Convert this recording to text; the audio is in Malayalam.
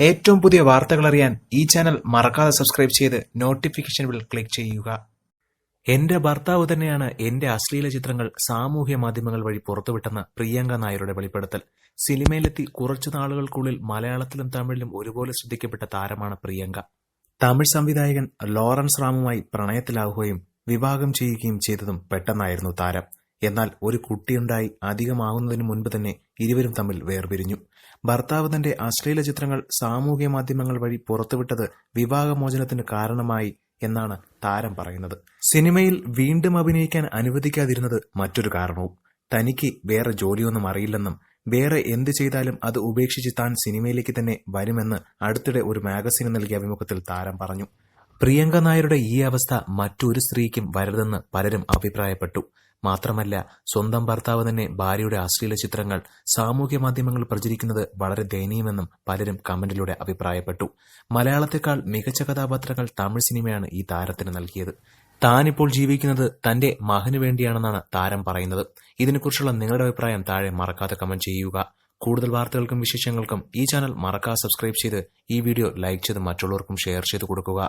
ഏറ്റവും പുതിയ വാർത്തകൾ അറിയാൻ ഈ ചാനൽ മറക്കാതെ സബ്സ്ക്രൈബ് ചെയ്ത് നോട്ടിഫിക്കേഷൻ ബിൽ ക്ലിക്ക് ചെയ്യുക. എന്റെ ഭർത്താവ് തന്നെയാണ് എന്റെ അശ്ലീല ചിത്രങ്ങൾ സാമൂഹ്യ മാധ്യമങ്ങൾ വഴി പുറത്തുവിട്ടെന്ന് പ്രിയങ്ക നായരുടെ വെളിപ്പെടുത്തൽ. സിനിമയിലെത്തി കുറച്ചു നാളുകൾക്കുള്ളിൽ മലയാളത്തിലും തമിഴിലും ഒരുപോലെ ശ്രദ്ധിക്കപ്പെട്ട താരമാണ് പ്രിയങ്ക. തമിഴ് സംവിധായകൻ ലോറൻസ് റാമുമായി പ്രണയത്തിലാവുകയും വിവാഹം ചെയ്യുകയും ചെയ്തതും പെട്ടെന്നായിരുന്നു താരം. എന്നാൽ ഒരു കുട്ടിയുണ്ടായി അധികമാകുന്നതിന് മുൻപ് തന്നെ ഇരുവരും തമ്മിൽ വേർപിരിഞ്ഞു. ഭർത്താവ് തന്റെ അശ്ലീല ചിത്രങ്ങൾ സാമൂഹ്യ മാധ്യമങ്ങൾ വഴി പുറത്തുവിട്ടത് വിവാഹമോചനത്തിന് കാരണമായി എന്നാണ് താരം പറയുന്നത്. സിനിമയിൽ വീണ്ടും അഭിനയിക്കാൻ അനുവദിക്കാതിരുന്നത് മറ്റൊരു കാരണവും. തനിക്ക് വേറെ ജോലിയൊന്നും അറിയില്ലെന്നും വേറെ എന്ത് ചെയ്താലും അത് ഉപേക്ഷിച്ച് താൻ സിനിമയിലേക്ക് തന്നെ വരുമെന്ന് അടുത്തിടെ ഒരു മാഗസിന് നൽകിയ അഭിമുഖത്തിൽ താരം പറഞ്ഞു. പ്രിയങ്ക നായരുടെ ഈ അവസ്ഥ മറ്റൊരു സ്ത്രീക്കും വരരുതെന്ന് പലരും അഭിപ്രായപ്പെട്ടു. മാത്രമല്ല സ്വന്തം ഭർത്താവ് തന്നെ ഭാര്യയുടെ അശ്ലീല ചിത്രങ്ങൾ സാമൂഹ്യ മാധ്യമങ്ങൾ പ്രചരിക്കുന്നത് വളരെ ദയനീയമെന്നും പലരും കമന്റിലൂടെ അഭിപ്രായപ്പെട്ടു. മലയാളത്തെക്കാൾ മികച്ച കഥാപാത്രങ്ങൾ തമിഴ് സിനിമയാണ് ഈ താരത്തിന് നൽകിയത്. താനിപ്പോൾ ജീവിക്കുന്നത് തന്റെ മകന് വേണ്ടിയാണെന്നാണ് താരം പറയുന്നത്. ഇതിനെക്കുറിച്ചുള്ള നിങ്ങളുടെ അഭിപ്രായം താഴെ മറക്കാതെ കമന്റ് ചെയ്യുക. കൂടുതൽ വാർത്തകൾക്കും വിശേഷങ്ങൾക്കും ഈ ചാനൽ മറക്കാതെ സബ്സ്ക്രൈബ് ചെയ്ത് ഈ വീഡിയോ ലൈക്ക് ചെയ്ത് മറ്റുള്ളവർക്കും ഷെയർ ചെയ്ത് കൊടുക്കുക.